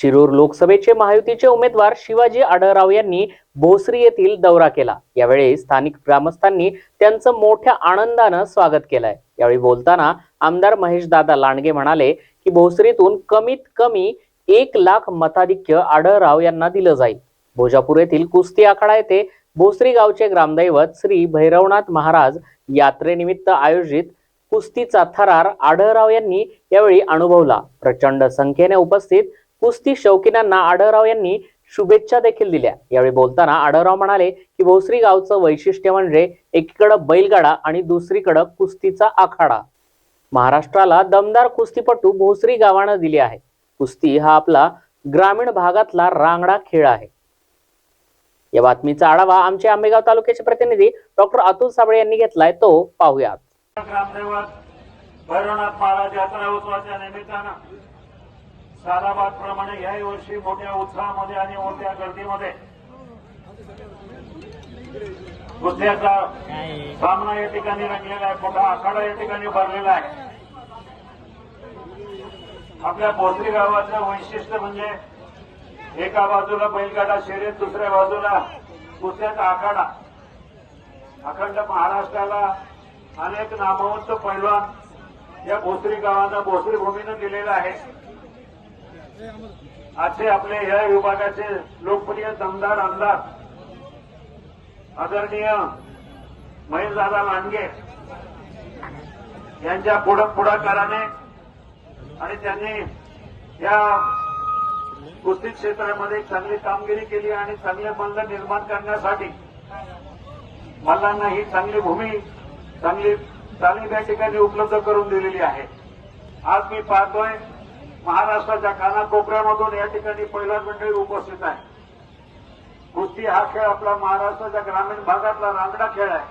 शिरूर लोकसभेचे महायुतीचे उमेदवार शिवाजी आढळराव यांनी भोसरी येथील दौरा केला. यावेळी स्थानिक ग्रामस्थांनी त्यांचं मोठ्या आनंदानं स्वागत केलंय. यावेळी बोलताना आमदार महेश दादा लांडगे म्हणाले की भोसरीतून कमीत कमी एक लाख मताधिक्य आढळराव यांना दिलं जाईल. भोजापूर येथील कुस्ती आखाडा येथे भोसरी गावचे ग्रामदैवत श्री भैरवनाथ महाराज यात्रेनिमित्त आयोजित कुस्तीचा थरार आढळराव यांनी यावेळी अनुभवला. प्रचंड संख्येने उपस्थित कुस्ती शौकीनांना आढळराव यांनी शुभेच्छा देखील दिल्या. यावेळी बोलताना आढळराव म्हणाले की भोसरी गावचं वैशिष्ट्य म्हणजे एकीकडं बैलगाडा आणि दुसरीकडं कुस्तीचा आखाडा. महाराष्ट्राला दमदार कुस्तीपटू भोसरी गावानं दिली आहे. कुस्ती हा आपला ग्रामीण भागातला रांगडा खेळ आहे. या बातमीचा आढावा आमचे आंबेगाव तालुक्याचे प्रतिनिधी डॉक्टर अतुल साबळे यांनी घेतलाय. तो पाहूयात. ग्रामदैवत भैरवनाथ महाराज यात्रा उत्सवाच्या निमित्तानं सालाबाद प्रमाणे याही वर्षी मोठ्या उत्साहामध्ये आणि मोठ्या गर्दीमध्ये कुस्त्याचा सामना या ठिकाणी रंगलेला आहे मोठा आखाडा या ठिकाणी भरलेला आहे. आपल्या भोसरी गावाचं वैशिष्ट्य म्हणजे एका बाजूला बैलगाडा शर्यत दुसऱ्या बाजूला कुस्त्याचा आखाडा. अखंड महाराष्ट्राला अनेक नामवंत पैलवान या भोसरी गावानं भोसरी भूमीनं दिलेलं आहे. आजचे आपले या विभागाचे लोकप्रिय दमदार आमदार आदरणीय महेशदादा लांडगे यांच्या पुढ पुढाकाराने आणि त्यांनी या कुस्ती क्षेत्रामध्ये चांगली कामगिरी केली आणि चांगले मल्ल निर्माण करण्यासाठी मल्लांना ही चांगली भूमी चांगली तालीम या ठिकाणी उपलब्ध करून दिलेली आहे. आज मी पाहतोय महाराष्ट्राच्या कानाकोपऱ्यामधून या ठिकाणी पहिला मंडळी उपस्थित आहे. कुस्ती हा खेळ आपला महाराष्ट्राच्या ग्रामीण भागातला रांगडा खेळ आहे.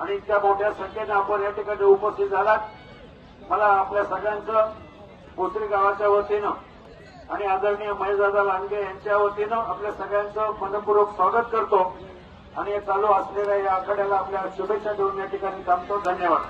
आणि इतक्या मोठ्या संख्येने आपण या ठिकाणी उपस्थित झालात. मला आपल्या सगळ्यांचं कोसरी गावाच्या वतीनं आणि आदरणीय महेशदादा लांडगे यांच्या वतीनं आपल्या सगळ्यांचं मनपूर्वक स्वागत करतो. आणि हे चालू असलेल्या या आखाड्याला आपल्या शुभेच्छा देऊन या ठिकाणी थांबतो. धन्यवाद.